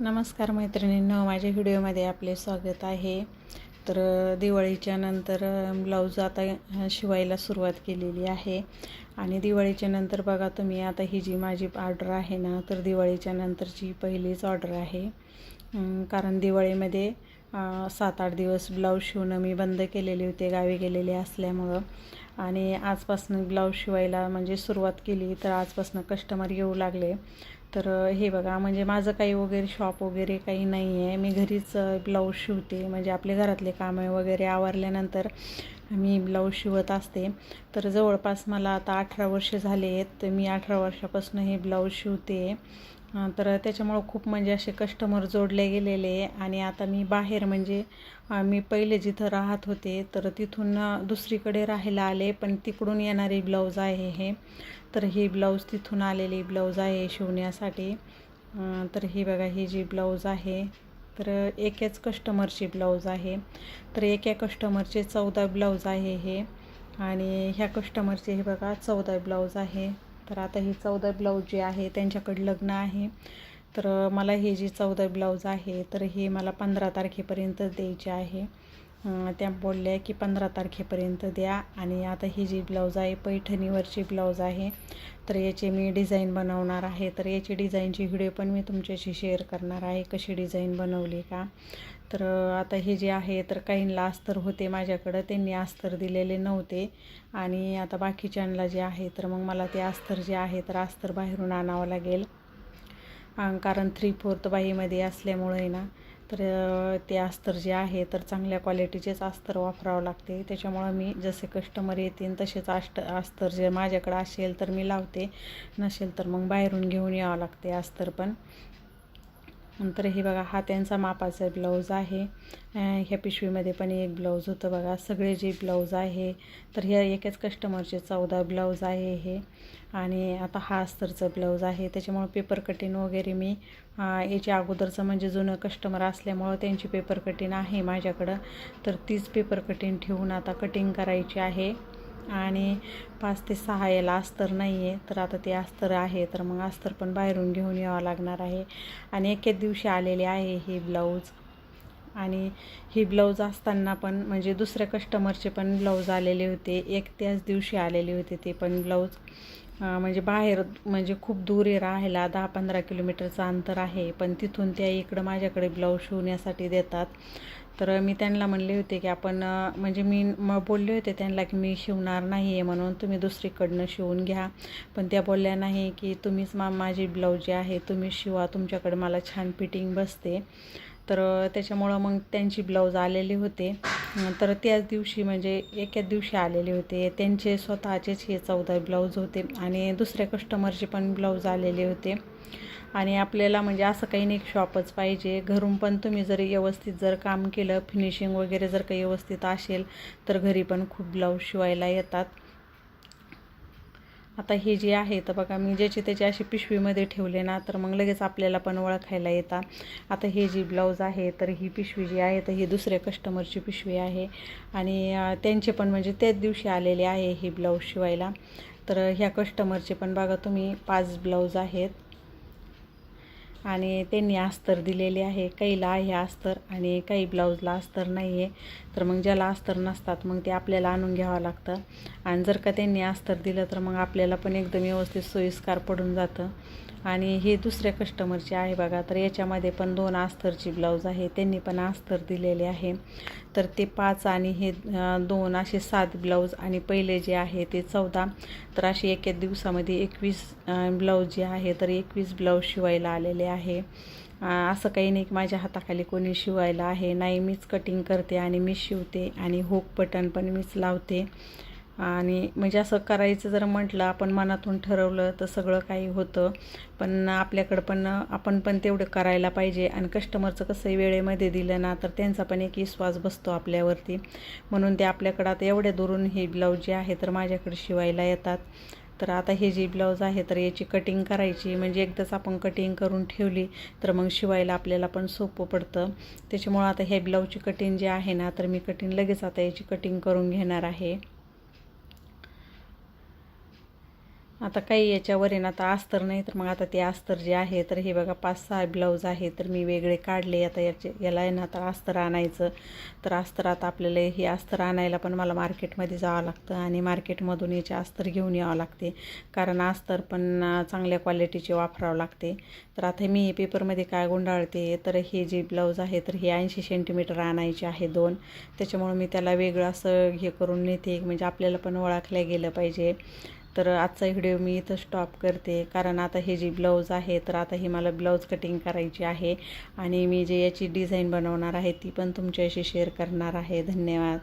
नमस्कार मैत्रिणींनो माझ्या व्हिडिओमध्ये आपले स्वागत आहे. तर दिवाळीच्या नंतर ब्लाऊज आता शिवायला सुरुवात केलेली आहे. आणि दिवाळीच्या नंतर बघा तुम्ही आता ही जी माझी ऑर्डर आहे ना तर दिवाळीच्या नंतरची पहिलीच ऑर्डर आहे. कारण दिवाळीमध्ये सात आठ दिवस ब्लाऊज शिवणं मी बंद केलेले होते गावी गेलेले असल्यामुळं. आणि आजपासून ब्लाऊज शिवायला म्हणजे सुरुवात केली तर आजपासून कस्टमर येऊ लागले. तर हे बघा म्हणजे माझं काही वगैरे शॉप वगैरे काही नाही आहे मी घरीच ब्लाऊज शिवते. म्हणजे आपले घरातले कामं वगैरे आवरल्यानंतर मी ब्लाऊज शिवत असते. तर जवळपास मला आता अठरा वर्ष झाले आहेत. तर मी अठरा वर्षापासून हे ब्लाऊज शिवते. तर त्याच्यामुळं खूप म्हणजे असे कस्टमर जोडले गेलेले आणि आता मी बाहेर म्हणजे मी पहिले जिथं राहत होते तर तिथून दुसरीकडे राहायला आले. पण तिकडून येणारे ब्लाऊज आहे हे. तर ही ब्लाऊज तिथून आलेली ब्लाऊज आहे शिवण्यासाठी. तर ही बघा ही जी ब्लाऊज आहे तर एकेच कस्टमरची ब्लाऊज आहे. तर एका कस्टमरचे चौदा ब्लाऊज आहे हे. आणि ह्या कस्टमरचे हे बघा चौदा ब्लाऊज आहे. तर आता ही चौदा ब्लाऊज जे आहे त्यांच्याकडे लग्न आहे. तर मला हे जी चौदा ब्लाऊज आहे तर हे मला पंधरा तारखेपर्यंत द्यायचे आहे. त्या बोलल्या की पंधरा तारखेपर्यंत द्या. आणि आता ही जी ब्लाऊज आहे पैठणीवरची ब्लाऊज आहे तर याचे मी डिझाईन बनवणार आहे. तर याची डिझाईनची व्हिडिओ पण मी तुमच्याशी शेअर करणार आहे कशी डिझाईन बनवली का. तर आता हे जे आहे तर काहींना अस्तर होते माझ्याकडं त्यांनी अस्तर दिलेले नव्हते. आणि आता बाकीच्यांना जे आहे तर मग मला ते अस्तर जे आहे तर अस्तर बाहेरून आणावं लागेल. कारण थ्री फोर्थ बाईमध्ये असल्यामुळे ना तर ते अस्तर जे आहे तर चांगल्या क्वालिटीचेच अस्तर वापरावं लागते. त्याच्यामुळं मी जसे कस्टमर येतील तसेच अष्ट अस्तर जे माझ्याकडं असेल तर मी लावते. नसेल तर मग बाहेरून घेऊन यावं लागते अस्तर पण. नंतर हे बघा हा त्यांचा मापाचा ब्लाऊज आहे. ह्या पिशवीमध्ये पण एक ब्लाऊज होतं बघा. सगळे जे ब्लाऊज आहे तर ह्या एकाच कस्टमरचे चौदा ब्लाऊज आहे हे. आणि आता हा अस्तरचं ब्लाऊज आहे. त्याच्यामुळं पेपर कटिंग वगैरे मी याच्या अगोदरचं म्हणजे जुनं कस्टमर असल्यामुळं त्यांची पेपर कटिंग आहे माझ्याकडं. तर तीच पेपर कटिंग ठेवून आता कटिंग करायची आहे. आणि पाच ते सहा याला अस्तर नाही आहे तर आता ते अस्तर आहे. तर मग अस्तर पण बाहेरून घेऊन यावं लागणार आहे. आणि एकेच दिवशी आलेले आहे हे ब्लाऊज. आणि ही ब्लाऊज असताना पण म्हणजे दुसऱ्या कस्टमरचे पण ब्लाऊज आलेले होते. एक त्याच दिवशी आलेले होते ते पण ब्लाऊज. म्हणजे बाहेर म्हणजे खूप दूर आहे राहायला दहा पंधरा किलोमीटरचं अंतर आहे. पण तिथून त्या इकडं माझ्याकडे ब्लाऊज शिवण्यासाठी देतात. तर मी त्यांना म्हणले होते की आपण म्हणजे मी म बोलले होते त्यांना की मी शिवणार नाही आहे म्हणून तुम्ही दुसरीकडनं शिवून घ्या. पण त्या बोलल्या नाही की तुम्हीच मा माझी ब्लाऊज जे आहे तुम्ही शिवा तुमच्याकडे मला छान फिटिंग बसते. तर त्याच्यामुळं मग त्यांची ब्लाऊज आलेले होते. तर त्याच दिवशी म्हणजे एकाच दिवशी आलेले होते. त्यांचे स्वतःचेच हे चौदा ब्लाऊज होते आणि दुसऱ्या कस्टमरचे पण ब्लाऊज आलेले होते. आणि आपल्याला म्हणजे असं काही नाही शॉपच पाहिजे. घरून पण तुम्ही जर व्यवस्थित जर काम केलं फिनिशिंग वगैरे जर काही व्यवस्थित असेल तर घरी पण खूप ब्लाऊज शिवायला येतात. आता हे जे आहे तर बघा मी ज्याची त्याची अशी पिशवीमध्ये ठेवले ना तर मग लगेच आपल्याला पण ओळखायला येतात. आता हे जी ब्लाऊज आहे तर ही पिशवी जी आहे तर ही दुसऱ्या कस्टमरची पिशवी आहे. आणि त्यांचे पण म्हणजे त्याच दिवशी आलेले आहे हे ब्लाऊज शिवायला. तर ह्या कस्टमरचे पण बघा तुम्ही पाच ब्लाऊज आहेत. आणि त्यांनी अस्तर दिलेले आहे. काहीला आहे अस्तर आणि काही ब्लाऊजला अस्तर नाही आहे तर मग ज्याला अस्तर नसतात मग ते आपल्याला आणून घ्यावं लागतं. आणि जर का त्यांनी अस्तर दिलं तर मग आपल्याला पण एकदम व्यवस्थित सोयीस्कार पडून जातं. आणि हे दुसऱ्या कस्टमरचे आहे बघा तर याच्यामध्ये पण दोन अस्तरची ब्लाऊज आहे. त्यांनी पण अस्तर दिलेले आहे. तर ते पाच आणि हे दोन असे सात ब्लाऊज आणि पहिले जे आहे ते चौदा. तर असे एक एक दिवसामध्ये एकवीस ब्लाऊज जे आहे तर एकवीस ब्लाऊज शिवायला आलेले आहे. असं काही नाही की माझ्या हाताखाली कोणी शिवायला आहे. नाही मीच कटिंग करते आणि मीच शिवते आणि हुक बटन पण मीच लावते. आणि म्हणजे असं करायचं जर म्हटलं आपण मनातून ठरवलं तर सगळं काही होतं. पण आपल्याकडं पण आपण पण तेवढं करायला पाहिजे. आणि कस्टमरचं कसं वेळेमध्ये दिलं ना तर त्यांचा पण एक विश्वास बसतो आपल्यावरती. म्हणून ते आपल्याकडं आता एवढ्या दुरून हे ब्लाऊज जे आहे तर माझ्याकडे शिवायला येतात. तर आता हे जी ब्लाऊज आहे तर याची कटिंग करायची. म्हणजे एकदाच आपण कटिंग करून ठेवली तर मग शिवायला आपल्याला पण सोपं पडतं. त्याच्यामुळं आता ह्या ब्लाऊजची कटिंग जी आहे ना तर मी कटिंग लगेच आता याची कटिंग करून घेणार आहे. आता काही याच्यावर आहे ना आता अस्तर नाही तर मग आता ते अस्तर जे आहे तर हे बघा पाच सहा ब्लाऊज आहे तर मी वेगळे काढले. आता याचे याला आहे ना आता अस्तर आणायचं. तर अस्तर आता आपल्याला हे अस्तर आणायला पण मला मार्केटमध्ये जावं लागतं आणि मार्केटमधून याचे अस्तर घेऊन यावं लागते. कारण अस्तर पण चांगल्या क्वालिटीचे वापरावं लागते. तर आता मी हे पेपरमध्ये काय गुंडाळते तर हे जे ब्लाऊज आहे तर हे ऐंशी सेंटीमीटर आणायचे आहे दोन. त्याच्यामुळे मी त्याला वेगळं असं हे करून नेते. म्हणजे आपल्याला पण ओळखलं गेलं पाहिजे. तर आजचा व्हिडिओ मी इथं स्टॉप करते. कारण आता हे जी ब्लाऊज आहे तर आता ही मला ब्लाऊज कटिंग करायची आहे आणि मी जे याची डिझाईन बनवणार आहे ती पण तुमच्याशी शेअर करणार आहे. धन्यवाद.